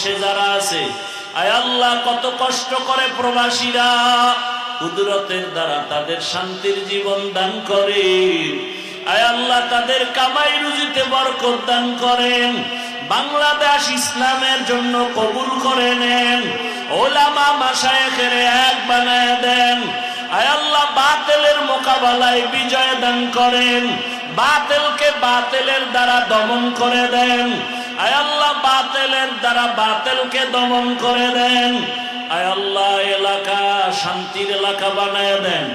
প্রবাসে যারা আছে, আয় আল্লাহ, কত কষ্ট করে প্রবাসীরা কুদরতের দ্বারা তাদের শান্তির জীবন দান করে। আয় আল্লাহ, তাদের কামাই রুজিতে বরকত দান করেন। বাংলাদেশ ইসলামের জন্য কবুল করে নেন। ওলামা মাসায়েখের এক বানায় দেন। আয় আল্লাহ, বাতেলের মোকাবেলায় বিজয় দান করেন। বাতেলকে বাতেলের দ্বারা দমন করে দেন। আয় আল্লাহ বাতেলের দ্বারা বাতেলকে দমন করে দেন। আয় আল্লাহ এলাকা শান্তির এলাকা বানায় দেন।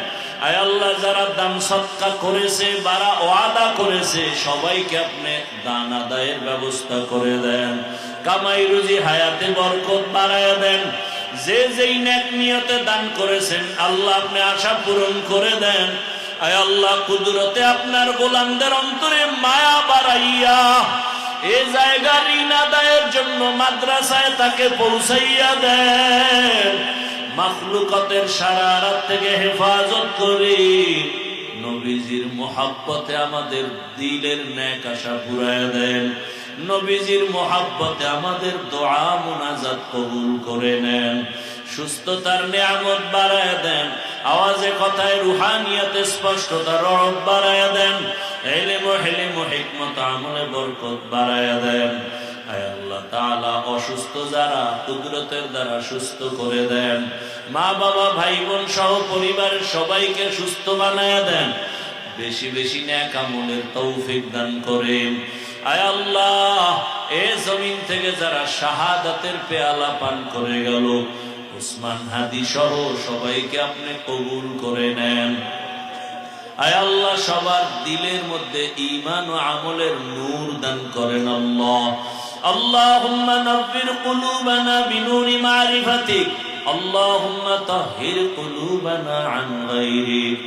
আয় আল্লাহ যারা দান সৎকা করেছে, বারা ওয়াদা করেছে, সবাইকে আপনি দান আদায়ের ব্যবস্থা করে দেন। কামাই রুজি হায়াতে বরকত বাড়ায় দেন। যে যেই নেক নিয়তে দান করেছেন, আল্লাহ আপনি আশা পূরণ করে দেন। আয় আল্লাহ কুদরতে আপনার গোলামদের অন্তরে মায়া বাড়াইয়া জায়গা ঋণ আদায়ের জন্য মাদ্রাসায় তাকে পৌঁছাইয়া দেন। সারা রাত থেকে হেফাজত করে নবীজির আমাদের দিলের ন্যাক আশা পুরায় দেন। নবীজির মোহাব্বতে আমাদের দোয়া মোনাজাত কবুল করে নেন। সুস্থতার নিয়ামত বাড়ায় দেন। আওয়াজে কথায় রুহানিয়াতে স্পষ্টতা রব বাড়ায় দেন। হেলেমো হেলেমো হিকমত আমলে বরকত বাড়ায় দেন। অসুস্থ যারা কুদরতের দ্বারা সুস্থ করে দেন। মা বাবা ভাই বোন সহ পরিবারের সবাইকে সুস্থ বানায় দেন। বেশি বেশি ন্যাক আমলের তৌফিক দান করেন। আয় আল্লাহ, এ জমিন থেকে যারা শাহাদাতের পেয়ালা পান করে গেল উসমান হাদি সহ সবাইকে আপনি কবুল করে নেন আয় আল্লাহ সবার দিলের মধ্যে ঈমান ও আমলের নূর দান করেন আল্লাহ اللهم نور قلوبنا بنور معرفتك اللهم طهر قلوبنا عن غيرك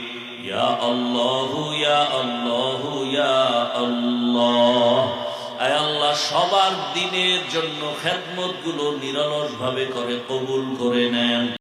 يا الله يا الله يا الله আল্লাহ সবার দিনের জন্য খেদমতগুলো নিরলস ভাবে করে কবুল করে নেন।